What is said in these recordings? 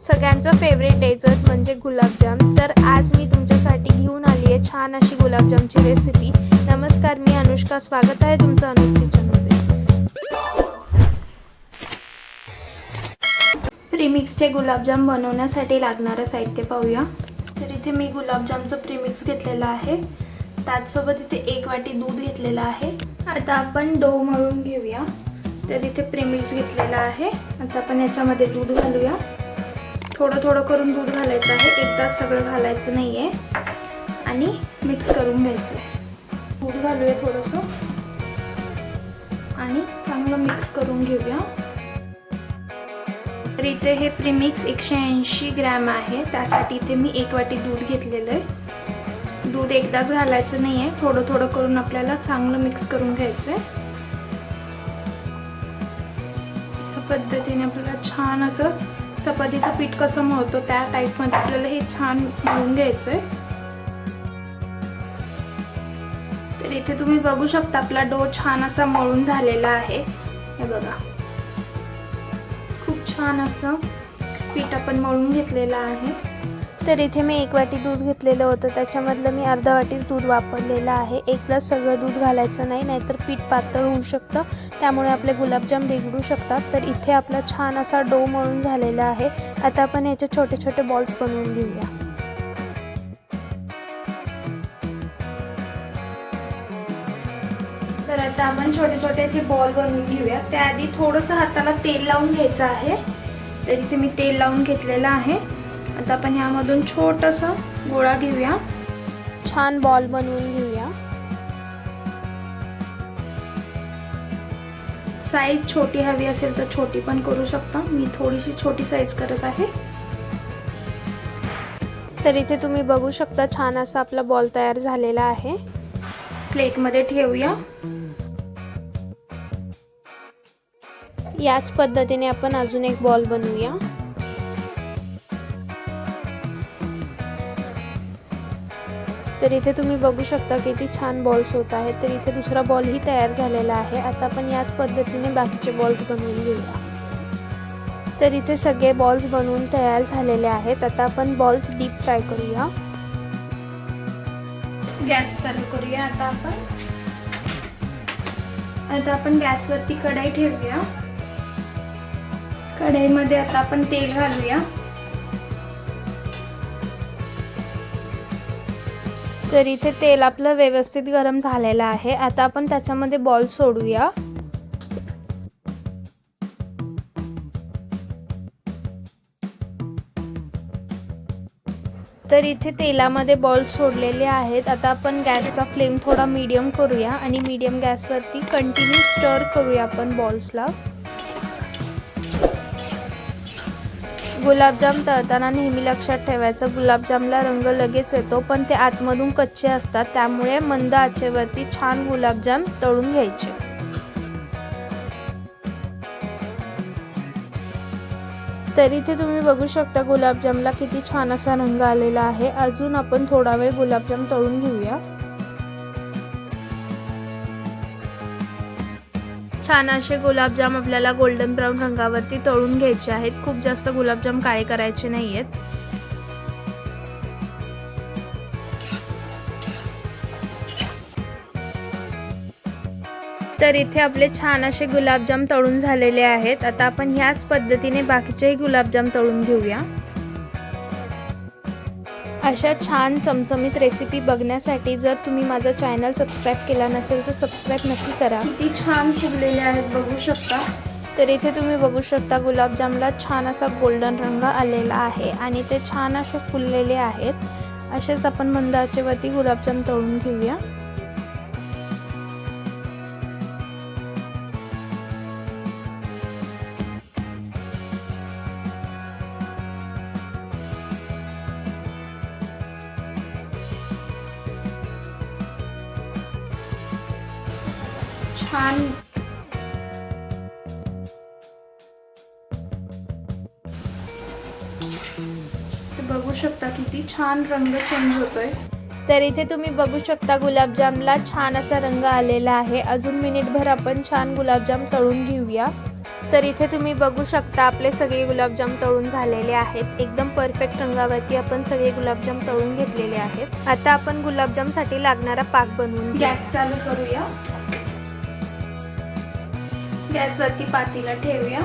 सगळ्यांचं favourite dessert म्हणजे गुलाबजाम. तर आज मी तुमच्यासाठी घेऊन आली आहे छान अशी गुलाबजामची रेसिपी नमस्कार मी अनुष्का. स्वागत आहे तुमचं अनुज किचनमध्ये प्रीमिक्सचे गुलाबजाम बनवण्यासाठी लागणारं साहित्य पाहूया. तर इथे मी गुलाबजामचं प्रीमिक्स घेतलेलं आहे. त्याचसोबत इथे एक वाटी दूध घेतलेलं आहे. आता आपण डो मळून घेऊया. तर इथे प्रीमिक्स घेतलेलं आहे. आता आपण याच्यामध्ये दूध घालूया. थोडं थोडं करून दूध घालायचं आहे. एकदाच सगळं घालायचं नाही आहे आणि मिक्स करून घ्यायचं आहे दूध घालूया थोडंसं. आणि चांगलं मिक्स करून घेऊया. तर इथे हे प्रीमिक्स एकशे ऐंशी ग्रॅम आहे. त्यासाठी इथे मी एक वाटी दूध घेतलेलं आहे. दूध एकदाच घालायचं नाही आहे थोडं थोडं करून आपल्याला चांगलं मिक्स करून घ्यायचं आहे पद्धतीने आपल्याला छान असं चपातीचं पीठ कसं मळतो त्या टाईपमध्ये आपल्याला हे छान मळून घ्यायचं आहे तर इथे तुम्ही बघू शकता आपला डो छान असा मळून झालेला आहे. हे बघा. खूप छान असं पीठ आपण मळून घेतलेलं आहे. तर इथे मी एक वाटी दूध घेतलेलं होतं. त्याच्यामधलं मी अर्धा वाटीच दूध वापरलेलं आहे. एकदाच सगळं दूध घालायचं नाही नाहीतर पीठ पातळ होऊ शकतं. त्यामुळे आपले गुलाबजाम बिघडू शकतात. तर इथे आपला छान असा डो मळून झालेला आहे. आता आपण याचे छोटे छोटे बॉल्स बनवून घेऊया. तर आता आपण छोटे छोट्याचे बॉल बनवून घेऊया. त्याआधी थोडंसं हाताला तेल लावून घ्यायचं आहे. तर इथे मी तेल लावून घेतलेलं आहे. आता आपण यामधून छोटंसं गोळा घेऊया. छान बॉल बनवून घेऊया. साईज छोटी हवी असेल तर छोटी पण करू शकता. मी थोडीशी छोटी साईज करत आहे. तर इथे तुम्ही बघू शकता छान असा आपला बॉल तयार झालेला आहे. प्लेटमध्ये ठेवूया. याच पद्धतीने आपण अजून एक बॉल बनवूया. तर इथे तुम्ही बघू शकता किती छान बॉल्स होत आहेत. तर इथे दुसरा बॉलही तयार झालेला आहे. आता आपण याच पद्धतीने बाकीचे बॉल्स बनवून घेऊया. तर इथे सगळे बॉल्स बनवून तयार झालेले आहेत. आता आपण बॉल्स डीप फ्राय करूया. गॅस चालू करूया आता आपण. आता आपण गॅसवरती कढाई ठेवूया. कढाईमध्ये आता आपण तेल घालूया. तर इथे तेल आपलं व्यवस्थित गरम झालेलं आहे आता आपण त्याच्यामध्ये बॉल सोडूया. तर इथे तेलामध्ये बॉल सोडलेले आहेत. आता आपण गॅसचा फ्लेम थोडा मीडियम करूया आणि मीडियम गॅसवरती कंटिन्यू स्टर करूया आपण बॉल्सला गुलाबजाम तळताना नेहमी लक्षात ठेवायचं. गुलाबजामला रंग लगेच येतो पण ते आतमधून कच्चे असतात. त्यामुळे मंद आचेवरती छान गुलाबजाम तळून घ्यायचे. तर इथे तुम्ही बघू शकता गुलाबजामला किती छान असा रंग आलेला आहे. अजून आपण थोडा वेळ गुलाबजाम तळून घेऊया. छान असे गुलाबजाम आपल्याला गोल्डन ब्राऊन रंगावरती तळून घ्यायचे आहेत. खूप जास्त गुलाबजाम काळे करायचे नाही आहेत तर इथे आपले छान असे गुलाबजाम तळून झालेले आहेत. आता आपण ह्याच पद्धतीने बाकीचेही गुलाबजाम तळून घेऊया. अशा छान चमचमीत रेसिपी बघण्यासाठी जर तुम्ही माझा चॅनल सबस्क्राईब केला नसेल तर सबस्क्राईब नक्की करा. किती छान फुगलेले आहेत बघू शकता. तर इथे तुम्ही बघू शकता गुलाबजामला छान असा गोल्डन रंग आलेला आहे आणि ते छान असे फुललेले आहेत. असेच आपण मंद आचेवरती गुलाबजाम तळून घेऊया. छान बघू शकता किती छान रंग चेंज होतोय. तर इथे तुम्ही बघू शकता गुलाबजामला छान असा रंग आलेला आहे. अजून मिनिटभर आपण छान गुलाबजाम तळून घेऊया. तर इथे तुम्ही बघू शकता आपले सगळे गुलाबजाम तळून झालेले आहेत. एकदम परफेक्ट रंगावरती आपण सगळे गुलाबजाम तळून घेतलेले आहेत. आता आपण गुलाबजामसाठी लागणारा पाक बनवून गॅस चालू करूया. गॅसवरती पातीला ठेवूया.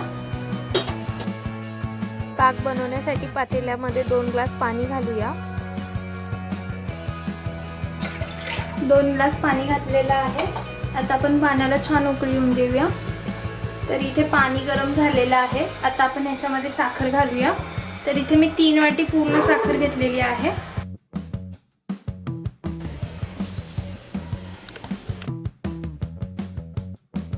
पाक बनवण्यासाठी पातेल्यामध्ये दोन ग्लास पाणी घालूया. दोन ग्लास पाणी घातलेलं आहे. आता आपण पाण्याला छान उकळी येऊन देऊया. तर इथे पाणी गरम झालेलं आहे. आता आपण ह्याच्यामध्ये साखर घालूया. तर इथे मी तीन वाटी पूर्ण साखर घेतलेली आहे.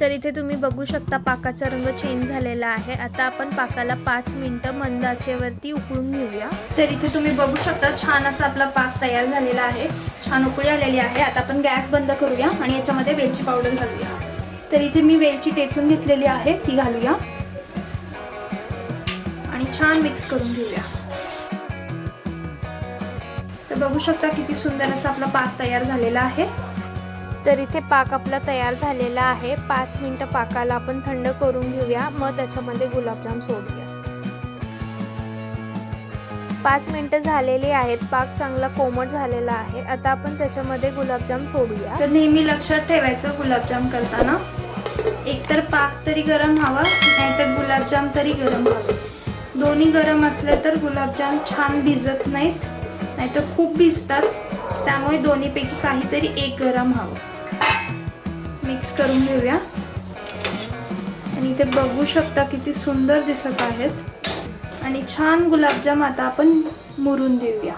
तर इथे तुम्ही बघू शकता पाकाचा रंग चेंज झालेला आहे. आता आपण पाकाला पाच मिनिटं मंद आचेवरती उकळून घेऊया. तर इथे तुम्ही बघू शकता छान असा आपला पाक तयार झालेला आहे. छान उकळी आलेली आहे. आता आपण गॅस बंद करूया आणि याच्यामध्ये वेलची पावडर घालूया. तर इथे मी वेलची टेचून घेतलेली आहे. ती घालूया. आणि छान मिक्स करून घेऊया. तर बघू शकता किती सुंदर असा आपला पाक तयार झालेला आहे. तर इथे पाक आपला तयार झालेला आहे. पाच मिनटं पाकाला आपण थंड करून घेऊया. मग त्याच्यामध्ये गुलाबजाम सोडूया. पाच मिनटं झालेली आहेत. पाक चांगला कोमट झालेला आहे. आता आपण त्याच्यामध्ये गुलाबजाम सोडूया. तर नेहमी लक्षात ठेवायचं गुलाबजाम करताना. एकतर पाक तरी गरम हवा नाहीतर गुलाबजाम तरी गरम हवा. दोन्ही गरम असले तर गुलाबजाम छान भिजत नाहीत नाहीतर खूप भिजतात. त्यामुळे दोन्हीपैकी काहीतरी एक गरम हवं. मिक्स करून घेऊया. आणि इथे बघू शकता किती सुंदर दिसत आहेत. आणि छान गुलाबजाम आता आपण मुरून देऊया.